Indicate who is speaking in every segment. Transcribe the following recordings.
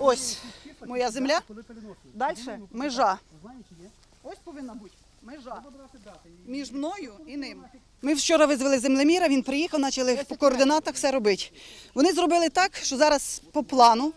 Speaker 1: Ось моя земля. Далі межа. Ось повинна бути межа між мною і ним. Ми вчора визвали землеміра, він приїхав, почали по координатах все робити. Вони зробили так, що зараз по плану,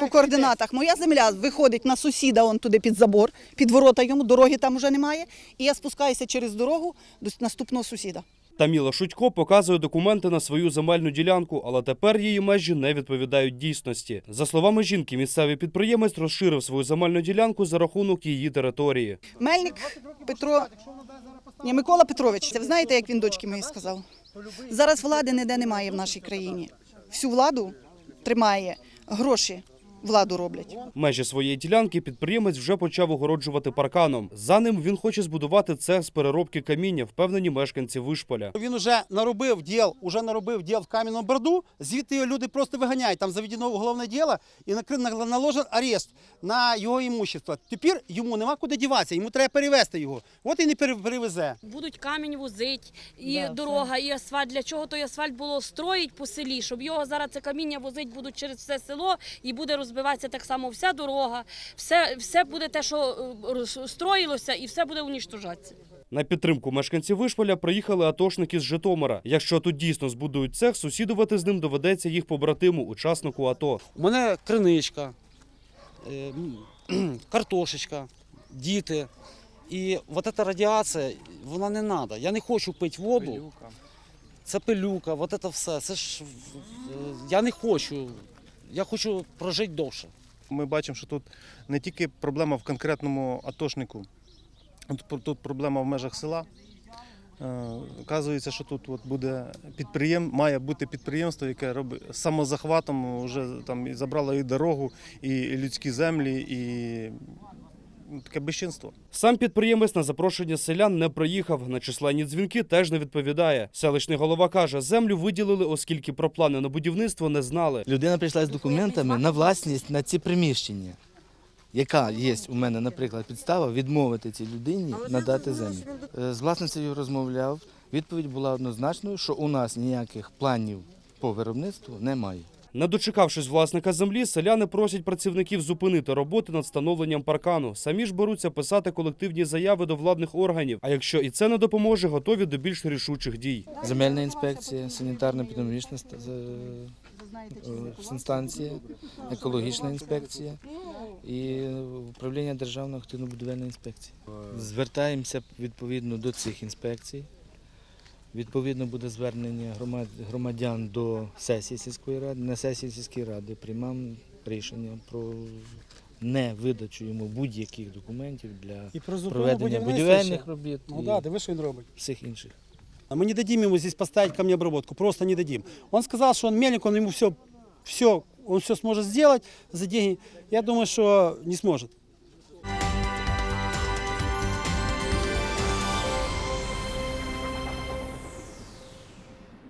Speaker 1: по координатах, моя земля виходить на сусіда он туди під забор, під ворота йому, дороги там вже немає. І я спускаюся через дорогу до наступного сусіда.
Speaker 2: Таміла Шутько показує документи на свою земельну ділянку, але тепер її межі не відповідають дійсності. За словами жінки, місцевий підприємець розширив свою земельну ділянку за рахунок її території.
Speaker 1: Мельник Петро Ні, Микола Петрович. Ви знаєте, як він дочки моїй сказав? Зараз влади ніде немає в нашій країні. Всю владу тримає гроші. Владу роблять.
Speaker 2: Межі своєї ділянки підприємець вже почав огороджувати парканом. За ним він хоче збудувати цех з переробки каміння, впевнені мешканці Вишполя.
Speaker 3: Він вже наробив діл, уже наробив діл в кам'яному борду, звідти його люди просто виганяють. Там заведено уголовне діло і наложен арест на його імущество. Тепер йому нема куди діватися, йому треба перевезти його. От і не перевезе.
Speaker 4: Будуть камінь возить, і дорога, і асфальт. Для чого той асфальт було строїть по селі, щоб його зараз це каміння возить будуть через все село і буде розбиватися так само вся дорога, все, все буде те, що е, роз- строїлося, і все буде уніштожатися.
Speaker 2: На підтримку мешканців Вишполя приїхали атошники з Житомира. Якщо тут дійсно збудують цех, сусідувати з ним доведеться їх побратиму, учаснику АТО.
Speaker 3: У мене криничка, е, картошечка, діти. І от ця радіація, вона не треба. Я не хочу пити воду. Це пилюка, от це все. Це ж е, я не хочу. Я хочу прожити довше.
Speaker 5: Ми бачимо, що тут не тільки проблема в конкретному атошнику, тут, проблема в межах села. Е, Оказується, що тут от буде підприєм, має бути підприємство, яке робить самозахватом, вже там і забрало і дорогу, і людські землі, і таке безчинство.
Speaker 2: Сам підприємець на запрошення селян не приїхав. На численні дзвінки теж не відповідає. Селищний голова каже, землю виділили, оскільки про плани на будівництво не знали.
Speaker 6: Людина прийшла з документами на власність на ці приміщення. Яка є у мене, наприклад, підстава відмовити цій людині надати землю? Е, З власницею розмовляв. Відповідь була однозначною, що у нас ніяких планів по виробництву немає.
Speaker 2: Не дочекавшись власника землі, селяни просять працівників зупинити роботи над встановленням паркану. Самі ж беруться писати колективні заяви до владних органів. А якщо і це не допоможе, готові до більш рішучих дій.
Speaker 6: Земельна інспекція, санітарно-епідемічна ста- е, інстанція, екологічна інспекція і управління Державної активно-будівельної інспекції. Звертаємося відповідно до цих інспекцій. Відповідно буде звернення громадян до сесії сільської ради. На сесії сільської ради приймемо рішення про невидачу йому будь-яких документів для
Speaker 3: І про
Speaker 6: проведення будівельних робіт
Speaker 3: Ну
Speaker 6: і
Speaker 3: да, диви, що він робить.
Speaker 6: всіх інших.
Speaker 3: А мы не дадим ему здесь поставить камнеобработку, просто не дадим. Он сказал, что он мельник, он ему все, все, он все сможет сделать за деньги. Я думаю, что не сможет.